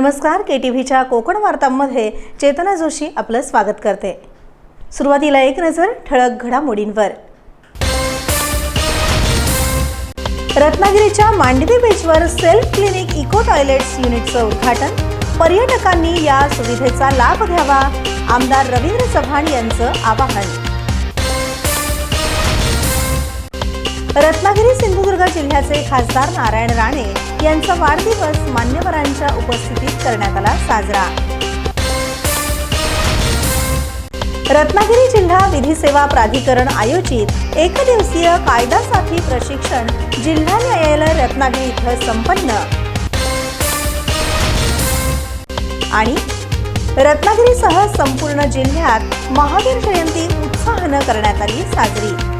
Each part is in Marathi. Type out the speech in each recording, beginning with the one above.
नमस्कार के टी व्हीच्या कोकण वार्तांमध्ये चेतना जोशी आपलं स्वागत करते. सुरुवातीला एक नजर ठळक घडामोडींवर. रत्नागिरीच्या मांडवी बीचवर सेल्फ क्लिनिक इको टॉयलेट्स युनिटचं उद्घाटन. पर्यटकांनी या सुविधेचा लाभ घ्यावा आमदार रवींद्र चव्हाण यांचं आवाहन. रत्नागिरी सिंधुदुर्ग जिल्ह्याचे खासदार नारायण राणे यांचा वाढदिवस मान्यवरांच्या उपस्थितीत करण्यात आला साजरा. रत्नागिरी जिल्हा विधी सेवा प्राधिकरण आयोजित एकदिवसीय कायदा साथी प्रशिक्षण जिल्हा न्यायालय रत्नागिरी इथं संपन्न. आणि रत्नागिरीसह संपूर्ण जिल्ह्यात महावीर जयंती उत्साहानं करण्यात आली साजरी.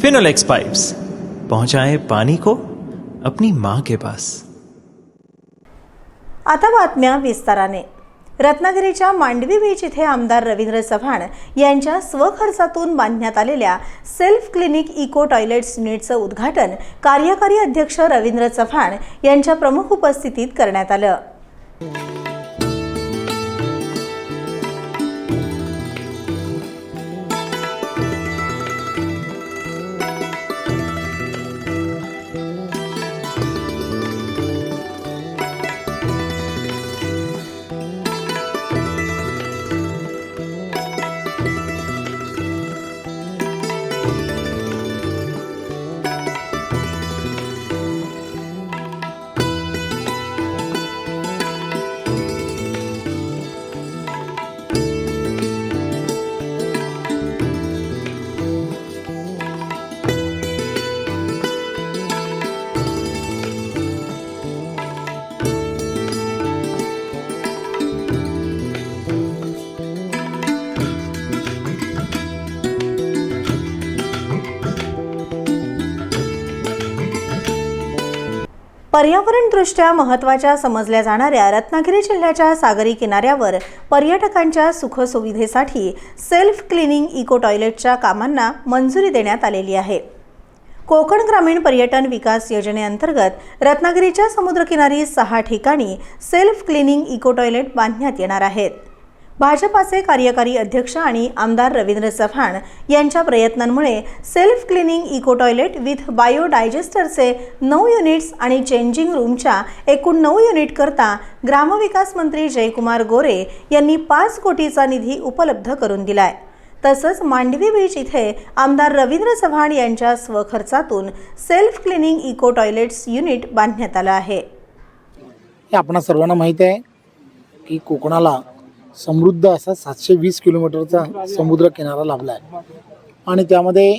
फिनोलेक्स पाइप्स पहुंचाए पानी को अपनी माँ के पास। आता बातम्या विस्ताराने. रत्नागिरीच्या मांडवी बीच इथे आमदार रवींद्र चव्हाण यांच्या स्वखर्चातून बांधण्यात आलेल्या सेल्फ क्लिनिक इको टॉयलेट्स युनिटचं उद्घाटन कार्यकारी अध्यक्ष रवींद्र चव्हाण यांच्या प्रमुख उपस्थितीत करण्यात आलं. पर्यावरणदृष्ट्या महत्त्वाच्या समजल्या जाणाऱ्या रत्नागिरी जिल्ह्याच्या सागरी किनाऱ्यावर पर्यटकांच्या सुखसुविधेसाठी सेल्फ क्लिनिंग इको टॉयलेटच्या कामांना मंजुरी देण्यात आलेली आहे. कोकण ग्रामीण पर्यटन विकास योजनेअंतर्गत रत्नागिरीच्या समुद्रकिनारी सहा ठिकाणी सेल्फ क्लिनिंग इको टॉयलेट बांधण्यात येणार आहेत. भाजपाचे कार्यकारी अध्यक्ष आणि आमदार रवींद्र चव्हाण यांच्या प्रयत्नांमुळे self cleaning eco toilet with bio डायजेस्टरचे नऊ युनिट्स आणि चेंजिंग रूमच्या एकूण नऊ युनिट करता ग्रामविकास मंत्री जयकुमार गोरे यांनी पाच कोटीचा निधी उपलब्ध करून दिलाय. तसंच मांडवी बीच इथे आमदार रवींद्र चव्हाण यांच्या स्वखर्चातून self cleaning eco toilets unit बांधण्यात आलं आहे. हे आपणा सर्वांना माहीत आहे की कोकणाला समृद्ध असा सातशे वीस किलोमीटरचा समुद्र किनारा लाभला आहे. आणि त्यामध्ये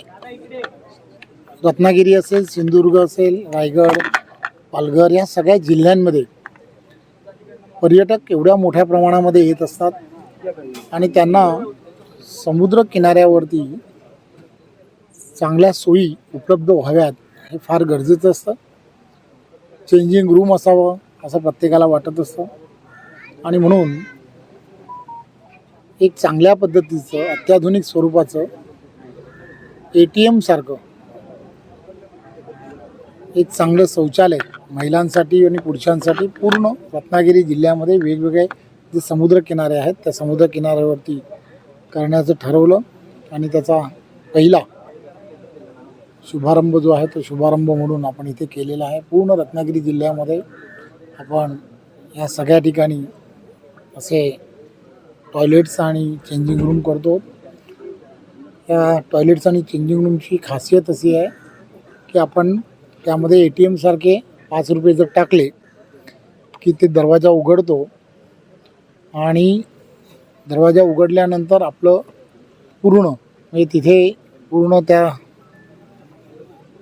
रत्नागिरी असेल सिंधुदुर्ग असेल रायगड पालघर या सगळ्या जिल्ह्यांमध्ये पर्यटक एवढ्या मोठ्या प्रमाणामध्ये येत असतात. आणि त्यांना समुद्र किनाऱ्यावरती चांगल्या सोयी उपलब्ध व्हाव्यात हे फार गरजेचं असतं. चेंजिंग रूम असावं असं प्रत्येकाला वाटत असतं. आणि म्हणून एक चांगल्या पद्धतीचं अत्याधुनिक स्वरूपाचं ए टी एमसारखं एक चांगलं शौचालय महिलांसाठी आणि पुरुषांसाठी पूर्ण रत्नागिरी जिल्ह्यामध्ये वेगवेगळे जे समुद्रकिनारे आहेत त्या समुद्रकिनाऱ्यावरती करण्याचं ठरवलं. आणि त्याचा पहिला शुभारंभ जो आहे तो शुभारंभ म्हणून आपण इथे केलेला आहे. पूर्ण रत्नागिरी जिल्ह्यामध्ये आपण या सगळ्या ठिकाणी असे टॉयलेट्स आणि चेंजिंग रूम करतो. या टॉयलेट्स आणि चेंजिंग रूमची खासियत अशी आहे की आपण त्यामध्ये ए टी एमसारखे पाच रुपये जर टाकले की ते दरवाजा उघडतो आणि दरवाजा उघडल्यानंतर आपलं पूर्ण म्हणजे तिथे पूर्ण त्या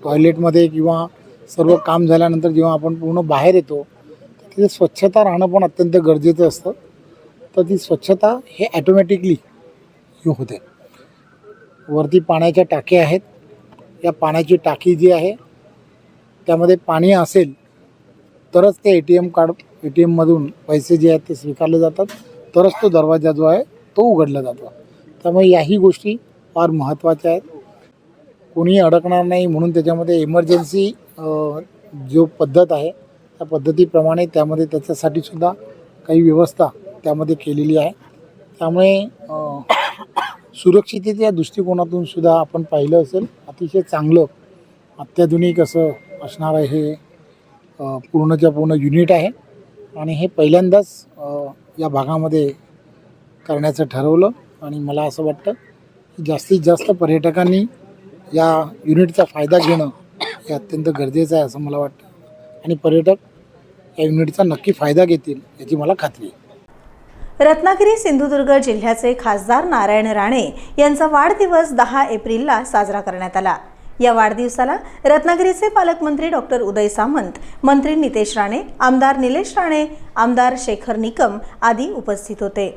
टॉयलेटमध्ये किंवा सर्व काम झाल्यानंतर जेव्हा आपण पूर्ण बाहेर येतो तर तिथे स्वच्छता राहणं पण अत्यंत गरजेचं असतं. तर ती स्वच्छता हे ॲटोमॅटिकली होते. वरती पाण्याच्या टाक्या आहेत. या पाण्याची टाकी जी आहे त्यामध्ये पाणी असेल तरच ते A T M card A T एममधून पैसे जे आहेत ते स्वीकारले जातात. तरच तो दरवाजा जो आहे तो उघडला जातो. त्यामुळे याही गोष्टी फार महत्त्वाच्या आहेत. कोणीही अडकणार नाही म्हणून त्याच्यामध्ये इमर्जन्सी जो पद्धत आहे त्या पद्धतीप्रमाणे त्यामध्ये त्याच्यासाठी सुद्धा काही व्यवस्था त्यामध्ये केलेली आहे. त्यामुळे सुरक्षिततेच्या दृष्टिकोनातून सुद्धा आपण पाहिलं असेल अतिशय चांगलं अत्याधुनिक असं असणारं हे पूर्णच्या पूर्ण युनिट आहे. आणि हे पहिल्यांदाच या भागामध्ये करण्याचं ठरवलं आणि मला असं वाटतं की जास्तीत जास्त पर्यटकांनी या युनिटचा फायदा घेणं हे अत्यंत गरजेचं आहे असं मला वाटतं. आणि पर्यटक या युनिटचा नक्की फायदा घेतील याची मला खात्री आहे. रत्नागिरी सिंधुदुर्ग जिल्ह्याचे खासदार नारायण राणे यांचा वाढदिवस दहा एप्रिलला साजरा करण्यात आला. या वाढदिवसाला रत्नागिरीचे पालकमंत्री डॉक्टर उदय सामंत मंत्री नितेश राणे आमदार निलेश राणे आमदार शेखर निकम आदी उपस्थित होते.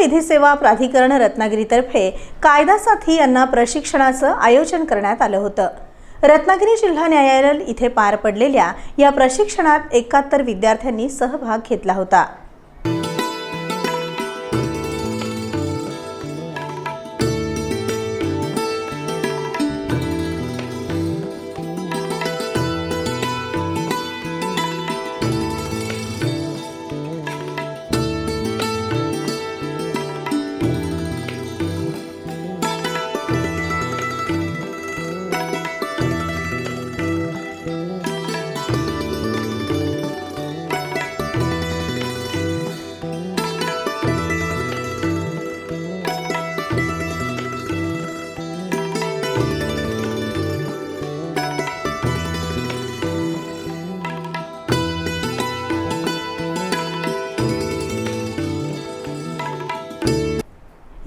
विधी सेवा प्राधिकरण रत्नागिरीतर्फे कायदा साथी यांना प्रशिक्षणाचं आयोजन करण्यात आलं होतं. रत्नागिरी जिल्हा न्यायालय इथे पार पडलेल्या या प्रशिक्षणात एकाहत्तर विद्यार्थ्यांनी सहभाग घेतला होता.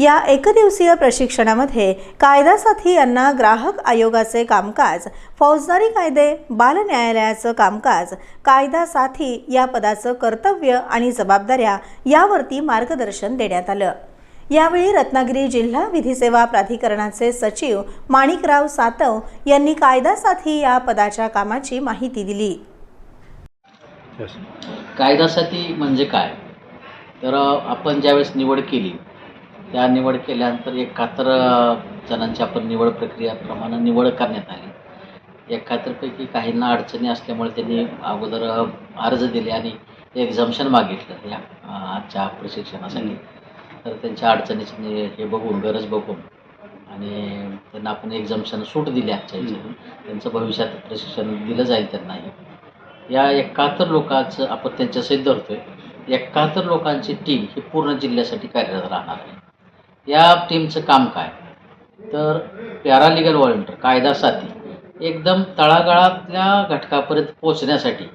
या एकदिवसीय प्रशिक्षणामध्ये कायदा साथी यांना ग्राहक आयोगाचे कामकाज फौजदारी कायदे बाल न्यायालयाचं कामकाज कायदा साथी या पदाचं कर्तव्य आणि जबाबदाऱ्या यावरती मार्गदर्शन देण्यात आलं. यावेळी रत्नागिरी जिल्हा विधी सेवा प्राधिकरणाचे सचिव माणिकराव सातव यांनी कायदा साथी या पदाच्या कामाची माहिती दिली. कायद्यासाठी म्हणजे काय? तर आपण ज्यावेळेस निवड केली त्या निवड केल्यानंतर एकाहत्तर जणांची आपण निवड प्रक्रियाप्रमाणे निवड करण्यात आली. एकाहत्तरपैकी काहींना अडचणी असल्यामुळे त्यांनी अगोदर अर्ज दिले आणि एक्झाम्शन मागितलं या आजच्या प्रशिक्षणासाठी. तर त्यांच्या अडचणीची हे बघून गरज बघून आणि त्यांना आपण एक्झाम्शन सूट दिली आजच्या त्यांचं भविष्यात प्रशिक्षण दिलं जाईल त्यांनाही. या एकाहत्तर लोकांचं आपण त्यांच्या सहित धरतोय. एकाहत्तर लोकांची टीम ही पूर्ण जिल्ह्यासाठी कार्यरत राहणार आहे. या टीमचं काम काय? तर पॅरालिगल व्हॉलंटियर कायदा साथी एकदम तळागाळातल्या घटकापर्यंत पोचण्यासाठी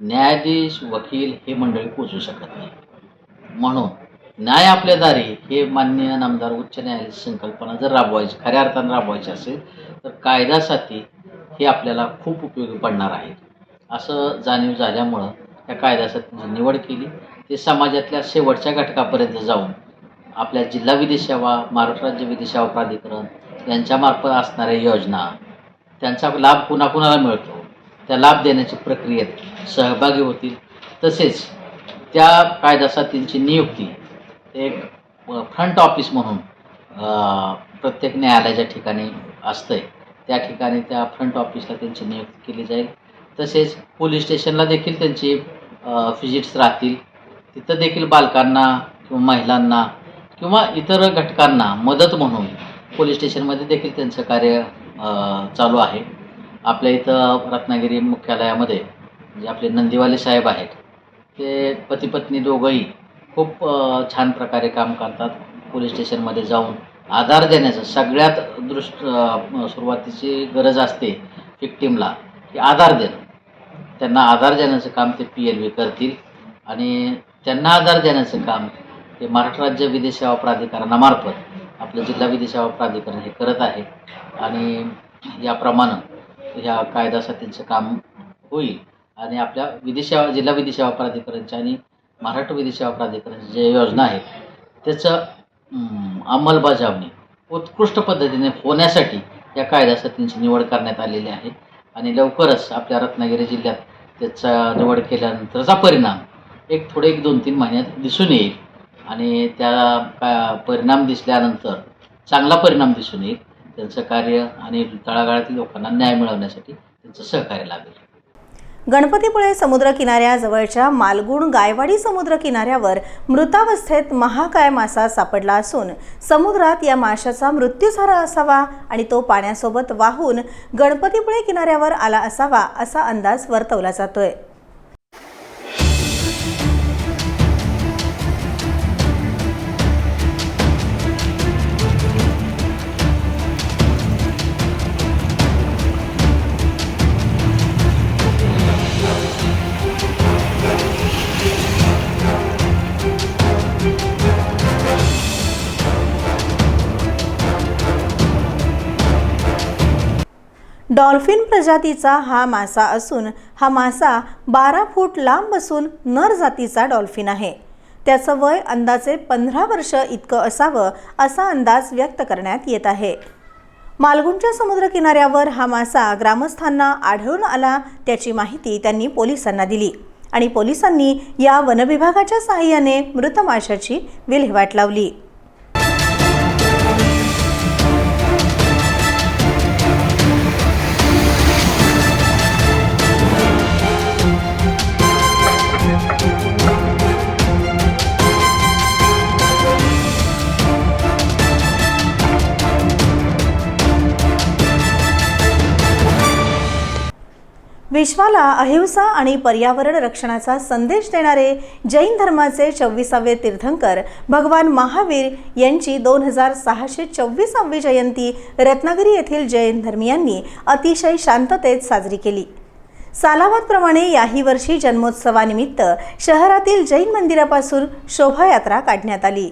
न्यायाधीश वकील हे मंडळी पोचू शकत नाही. म्हणून न्याय आपल्या दारी हे मान्य नामदार उच्च न्यायालयाची संकल्पना जर राबवायची खऱ्या अर्थानं राबवायची असेल तर कायद्यासाठी हे आपल्याला खूप उपयोगी पडणार आहे. असं जाणीव झाल्यामुळं या कायद्यासाठी निवड केली. ते समाजातल्या शेवटच्या घटकापर्यंत जाऊन आपल्या जिल्हा विधी सेवा महाराष्ट्र राज्य विधी सेवा प्राधिकरण यांच्यामार्फत असणाऱ्या योजना. त्यांचा लाभ कुणाकुणाला मिळतो. त्या लाभ देण्याची प्रक्रियेत सहभागी होतील. तसेच त्या कायदासातींची नियुक्ती एक फ्रंट ऑफिस म्हणून प्रत्येक न्यायालयाच्या ठिकाणी असतंय. त्या ठिकाणी त्या फ्रंट ऑफिसला त्यांची नियुक्ती केली जाईल. तसेच पोलीस स्टेशनला देखील त्यांची फिजिट्स राहतील. तिथं देखील बालकांना किंवा महिलांना किंवा इतर घटकांना मदत म्हणून पोलीस स्टेशनमध्ये देखील त्यांचं कार्य चालू आहे. आपल्या इथं रत्नागिरी मुख्यालयामध्ये जे आपले नंदीवाले साहेब आहेत ते पती पत्नी दोघंही खूप छान प्रकारे काम करतात. पोलीस स्टेशनमध्ये जाऊन आधार देण्याचं सगळ्यात दृष्ट सुरुवातीची गरज असते विक्टीमला की आधार देणं. त्यांना आधार देण्याचं काम ते पी एल व्ही करतील आणि त्यांना आधार देण्याचं काम ते महाराष्ट्र राज्य विधी सेवा प्राधिकरणामार्फत आपलं जिल्हा विधी सेवा प्राधिकरण हे करत आहे. आणि याप्रमाणे ह्या कायद्यासाठीचं काम होईल. आणि आपल्या विधी सेवा जिल्हा विधी सेवा प्राधिकरणच्या आणि महाराष्ट्र विधी सेवा प्राधिकरणची जे योजना आहेत त्याचं अंमलबजावणी उत्कृष्ट पद्धतीने होण्यासाठी या कायद्यासाठीची निवड करण्यात आलेली आहे. आणि लवकरच आपल्या रत्नागिरी जिल्ह्यात त्याचा निवड केल्यानंतरचा परिणाम एक थोडे एक दोन तीन महिन्यात दिसून येईल. आणि त्या का परिणाम दिसल्यानंतर चांगला परिणाम दिसून येईल. त्यांचं कार्य आणि तळागाळातील लोकांना न्याय मिळवण्यासाठी त्यांचं सहकार्य लागेल. गणपतीपुळे समुद्रकिनाऱ्याजवळच्या मालगुण गायवाडी समुद्र किनाऱ्यावर मृतावस्थेत महाकाय मासा सापडला असून समुद्रात या माशाचा मृत्यू झाला असावा आणि तो पाण्यासोबत वाहून गणपतीपुळे किनाऱ्यावर आला असावा असा अंदाज वर्तवला जातोय. डॉल्फिन प्रजातीचा हा मासा असून हा मासा बारा फूट लांब असून नर जातीचा डॉल्फिन आहे. त्याचं वय अंदाजे पंधरा वर्ष इतकं असावं असा अंदाज व्यक्त करण्यात येत आहे. मालगुणच्या समुद्रकिनाऱ्यावर हा मासा ग्रामस्थांना आढळून आला त्याची माहिती त्यांनी पोलिसांना दिली आणि पोलिसांनी या वनविभागाच्या सहाय्याने मृत माशाची विल्हेवाट लावली. विश्वाला अहिंसा आणि पर्यावरण रक्षणाचा संदेश देणारे जैन धर्माचे चव्वीसावे तीर्थंकर भगवान महावीर यांची दोन हजार सहाशे चव्वीसावी जयंती रत्नागिरी येथील जैन धर्मियांनी अतिशय शांततेत साजरी केली. सालावादप्रमाणे याही वर्षी जन्मोत्सवानिमित्त शहरातील जैन मंदिरापासून शोभायात्रा काढण्यात आली.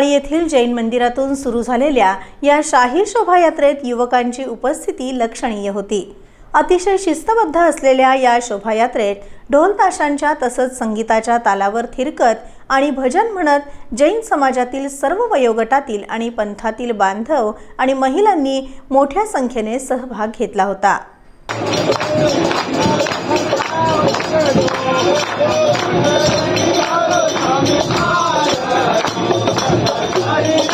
रत्नागिरी येथील जैन मंदिरातून सुरू झालेल्या या शाही शोभायात्रेत युवकांची उपस्थिती लक्षणीय होती. अतिशय शिस्तबद्ध असलेल्या या शोभायात्रेत ढोल ताशांच्या तसंच संगीताच्या तालावर थिरकत आणि भजन म्हणत जैन समाजातील सर्व वयोगटातील आणि पंथातील बांधव आणि महिलांनी मोठ्या संख्येने सहभाग घेतला होता. पुन्हा एक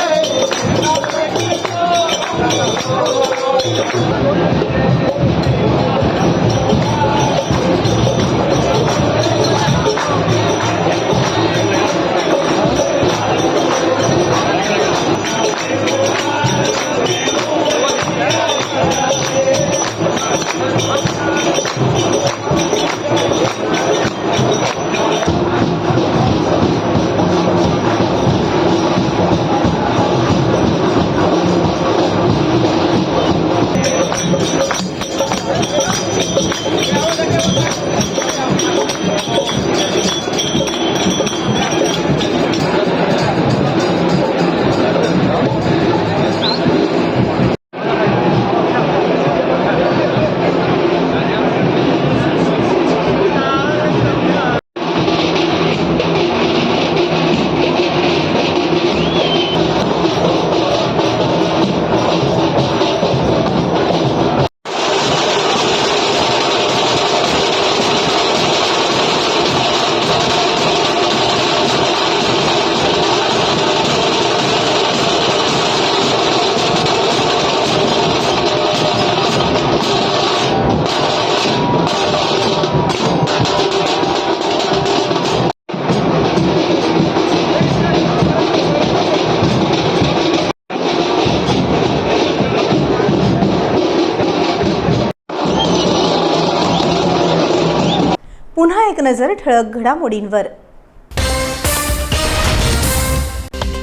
नजर ठळक घडामोडींवर.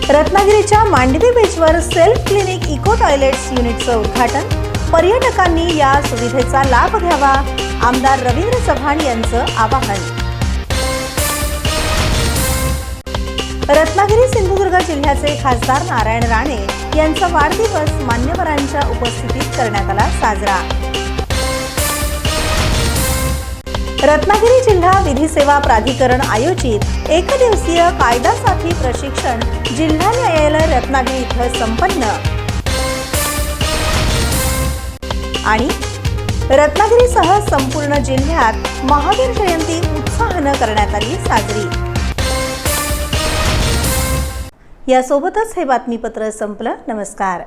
रत्नागिरीच्या मांडवी बीचवर सेल्फ क्लिनिक इको टॉयलेट्स युनिटचं उद्घाटन. पर्यटकांनी या सुविधेचा लाभ घ्यावा आमदार रवींद्र चव्हाण यांचं आवाहन. रत्नागिरी सिंधुदुर्ग जिल्ह्याचे खासदार नारायण राणे यांचा वाढदिवस मान्यवरांच्या उपस्थितीत करण्यात आला साजरा. रत्नागिरी जिल्हा विधी सेवा प्राधिकरण आयोजित एकदिवसीय कायदा साथी प्रशिक्षण जिल्हा न्यायालय रत्नागिरी इथं संपन्न. आणि रत्नागिरीसह संपूर्ण जिल्ह्यात महावीर जयंती उत्साहानं करण्यात आली साजरी. यासोबतच हे बातमीपत्र संपलं. नमस्कार.